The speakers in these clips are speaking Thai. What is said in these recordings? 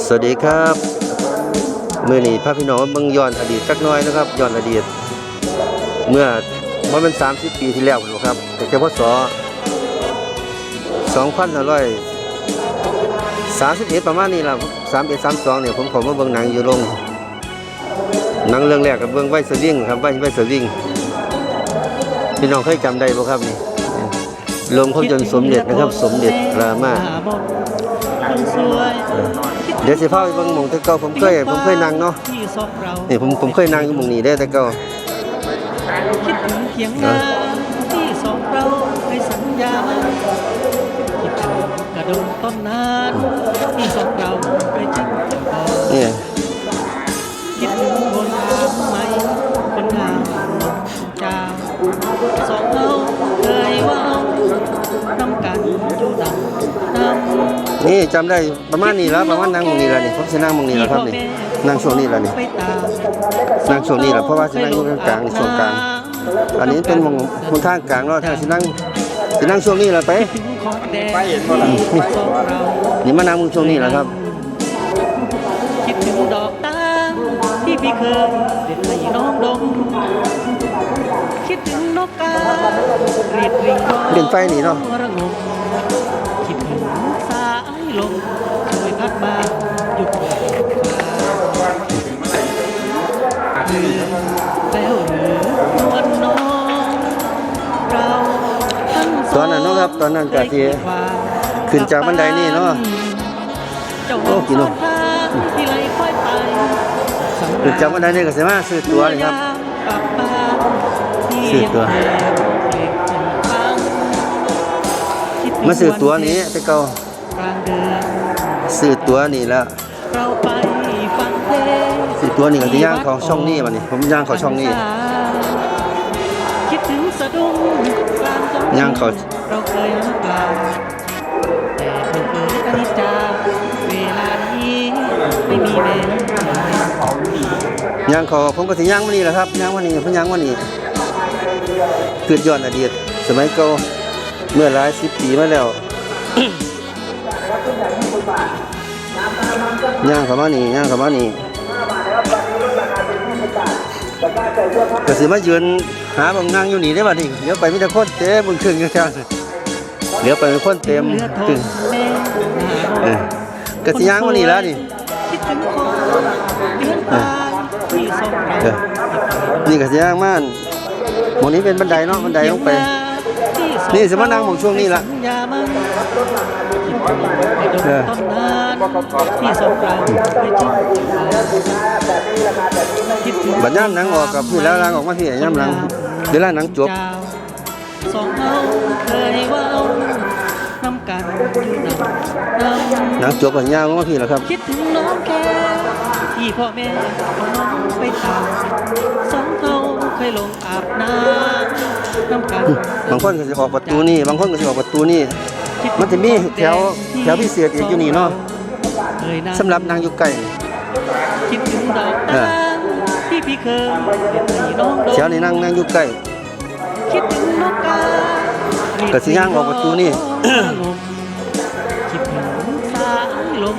สวัสดีครับมื่อนี้พระพี่น้องเมืองย้อนอดีตสักน้อยนะครับย้อนอดีต เมื่อมันเป็น30ปีที่แล้วพุ่นบ่ครับแต่พศ2531ประมาณนี้ล่ะ31 32เนี่ยผมเขอมาเบิ่งหนังอยู่โรงหนังเรื่องแรกกับเบิ่งไว้สวิงครับไว้ไว้สวิงพี่น้องเคยจำได้บ่ครับนี่ โรงภาพยนตร์สมเด็จนะครับ สมเด็จรามาคนสวยเดี๋ยวสิพาไปเบิ่งหม่องแต่เก่าผมเคยผมเคยนั่งเนาะที่ซอกเรานี่ผมผมเคยนั่งอยู่หม่องนี้ได้อแต่เก่าคิดถึงเพียงนาที่สองเราให้สัญญาคิดถึงกระโดงต้นนานที่สองเราไปจิ้มกันต่อนี่คิ นี่จำได้ประมาณนี้แล้วประมาณนั่งหม่องนี้แล้วนี่ผมสินั่งหม่องนี้แล้วครับนี่นั่งช่วงนี้แล้วนี่ไปตามนั่งช่วงนี้แหละเพราะว่าสินั่งอยู่กลางๆนี่ช่วงกลาง อันนี้เป็นหม่องหนทางกลางเนาะถ้าสินั่งสินั่งช่วงนี้แหละไปถึงของแดงที่สองเรานี่มานั่งช่วงนี้แหละครับคิดถึงดอกตาลที่พี่เคยเด็ดให้น้องดมคิดถึงนกกาเรียดริงร้องเล่นไฟนี่เนาะ ลมช่วยพัดมาหยุดแล้วหรือนวลน้องเราทั้งสตออนงนั้นเนาะครับตอนนั้นก็สิขึ้นจากบันไดนี่เนาะเจ้าโอ้กี่โลที่ไรค่อยไปสำหรือจำวันใดนี่ก็สิมาซื้อตั๋วนี่ครับกลับบ้านที่ซื้อตั๋วเพลงใจฟังคิดถึงมาซื้อตั๋วนี้แต่เก่ากลางเดือน ซื้อตั๋วนี่แล้วเราไปฟังเพลงซื้อตั๋วนี่ก็สิย่างเขาช่องนี้บัดนี้ผมย่างเขาช่องนี้คิดถึงสะดุ้งกลางสงย่างเขาเราเคยหรือเปล่าแต่เพิ่งเกิดอนิจจาเวลานี้ไม่มีแม่ย่างเขาผมก็สิย่างมานี่แหละครับย่างมานี่ผมย่างมานี่คือย้อนอดีตสมัยเก่าเมื่อหลายสิบปีมาแล้ว ย่างเข้ามานี่ย่างเข้ามานี่ก็สิมายืนหาบางนางอยู่นี่ได้บัดนี้เดี๋ยวไปมีแต่คนเต็มบนเครื่องอยู่แถวนั้นเดี๋ยวไปมีคนเต็มเลือดทตึนงแม่เออก็สิย่างมานี่แล้วนี่คิดถึงคนเดือนตายที่ส่งเราเออนี่ก็สิย่างมาอันหมองนี้เป็นบันไดเนาะบันไดลงไป นี่สิมานั่งหม้องช่วงนี้ล่ะสัญญามันคิดถึงกระโดดต้นนานที่ส่งเราไปจิ้มคิดถึงบัดย่ามหนังออกกับพี่แล้วล้างออกมาพี่ย่ามหนังเวลาหนังจบสองเฮาเคยเว้าน้ำกันอยู่นำนำหนังจบก็ย่างออกมาพี่แล้วครับ คิดถึงน้องแค่ที่พ่อแม่เอาน้องไปตามสองเขา เคยลงอาบน้ำน้ำกันบางคนก็สิออกประตูนี่บางคนก็สิออกประตูนี่มันจะมีแถวแถวพิเศษอีกอยู่นี่เนาะเคยนั่งสำหรับนางอยู่ใกล้คิดถึงดอกเอตาอลที่พี่เคยเห็นให้น้องดมแถวนี้นั่งนั่งอยู่ใกล้คิดถึงนกกาก็สิย่างออกประตูนี่คิดถึงสายลม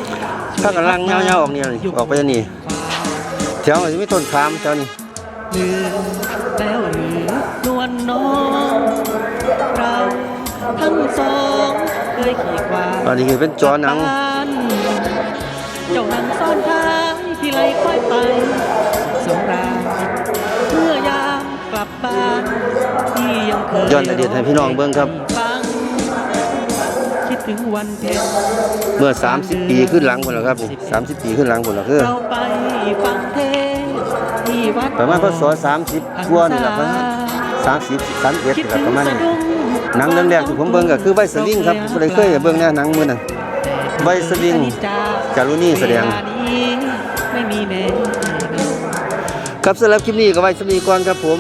ถ้ากันล่างเงาๆออกเนี่ยนี่ออกไปนี่แถวนี้มีต้นขามแถวนี้ ลืมแล้วหรือนวลน้องเราทั้งสองเคยขี่ควายอันนี้คือเป็นจอหนัง เจ้านังซ่อนท้ายที่ไรค่อยไปสำราญเมื่อยามกลับบ้านที่ยังเคยย้อนอดีตให้พี่น้องเบิ่งครับฟังคิดถึงวันเพ็ญเมื่อ 30 ปีขึ้นหลังพุ่นแล้วครับนี่30 ปีขึ้นหลังพุ่นแล้วคือเราไปฟังเทศน์ที่ วัดประมาณพศ30กว่านี่แหละประมาณ30 31นี่แหละประมาณนี้หนังเรื่องแรกที่ผมเบิ่งก็คือไวสลิงครับบ่ได้เคยเบิ่งแน่หนังมื้อนั้นไวสลิงจารุณีแสดงเวลานี้ไม่มีแม่ครับสำหรับคลิปนี้ก็ไว้สำนีก่อนครับผม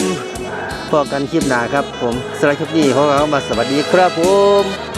พอกันคลิปหน้าครับผมสำหรับคลิปนี้ขอเอามาสวัสดีครับผม